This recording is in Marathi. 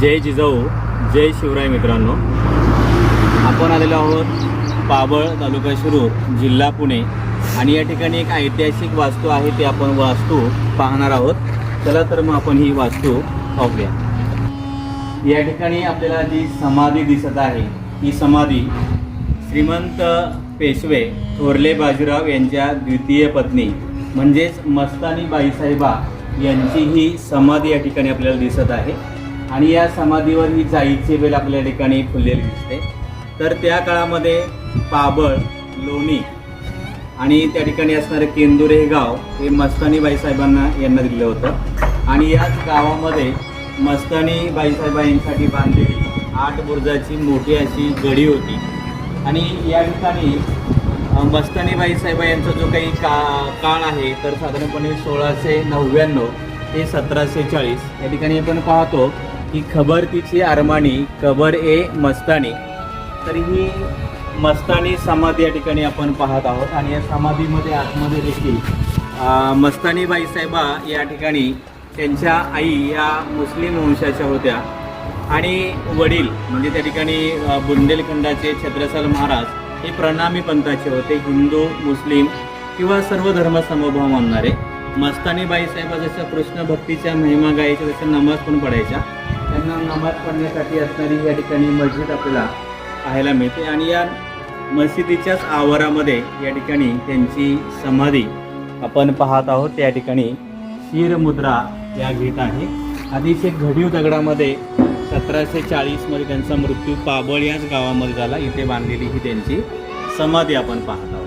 जय जिजाऊ जय शिवराय मित्रांनो. आपण आलेलो आहोत पाबळ तालुका शिरूर जिल्हा पुणे. आणि या ठिकाणी एक ऐतिहासिक वास्तू आहे ती आपण वास्तू पाहणार आहोत. चला तर मग आपण ही वास्तू पाहूया. या ठिकाणी आपल्याला जी समाधी दिसत आहे ही समाधी श्रीमंत पेशवे थोरले बाजीराव यांच्या द्वितीय पत्नी म्हणजेच मस्तानी बाईसाहेबा यांची ही समाधी या ठिकाणी आपल्याला दिसत आहे. आणि या समाधीवर ही जाईची वेल आपल्या ठिकाणी फुललेली दिसते. तर त्या काळामध्ये पाबळ लोणी आणि त्या ठिकाणी असणारे केंदुरे हे गाव हे मस्तानीबाई साहेबांना यांना दिलं होतं. आणि याच गावामध्ये मस्तानीबाई बाईसाहेबा यांसाठी बांधलेली आठ बुर्जाची मोठी अशी गडी होती. आणि या ठिकाणी मस्तानीबाई साहेबा यांचा जो काही का काळ आहे तर साधारणपणे सोळाशे नव्याण्णव ते सतराशे चाळीस या ठिकाणी आपण पाहतो की खबर तिची अरमानी खबर ए मस्तानी. तर ही मस्तानी समाधी या ठिकाणी आपण पाहत आहोत आणि या समाधीमध्ये आतमध्ये देखील मस्तानीबाई मस्तानी बाईसाहेबा या ठिकाणी त्यांच्या आई या मुस्लिम वंशाच्या होत्या. आणि वडील म्हणजे त्या ठिकाणी बुंदेलखंडाचे छत्रसाल महाराज हे प्रणामी पंथाचे होते हिंदू मुस्लिम किंवा सर्व धर्म समभाव मानणारे. मस्तानी बाईसाहेबा जसं कृष्ण भक्तीच्या महिमा गायच्या तसं नमाज पण पडायच्या त्यांना नमाज पडण्यासाठी असणारी या ठिकाणी मस्जिद आपल्याला पाहायला मिळते आणि या मशिदीच्याच आवारामध्ये या ठिकाणी त्यांची समाधी आपण पाहत आहोत. त्या ठिकाणी शिरमुद्रा या घेत आहे. अतिशय घडीव दगडामध्ये सतराशे चाळीसमध्ये त्यांचा मृत्यू पाबळ याच गावामध्ये झाला. इथे बांधलेली ही त्यांची समाधी आपण पाहत आहोत.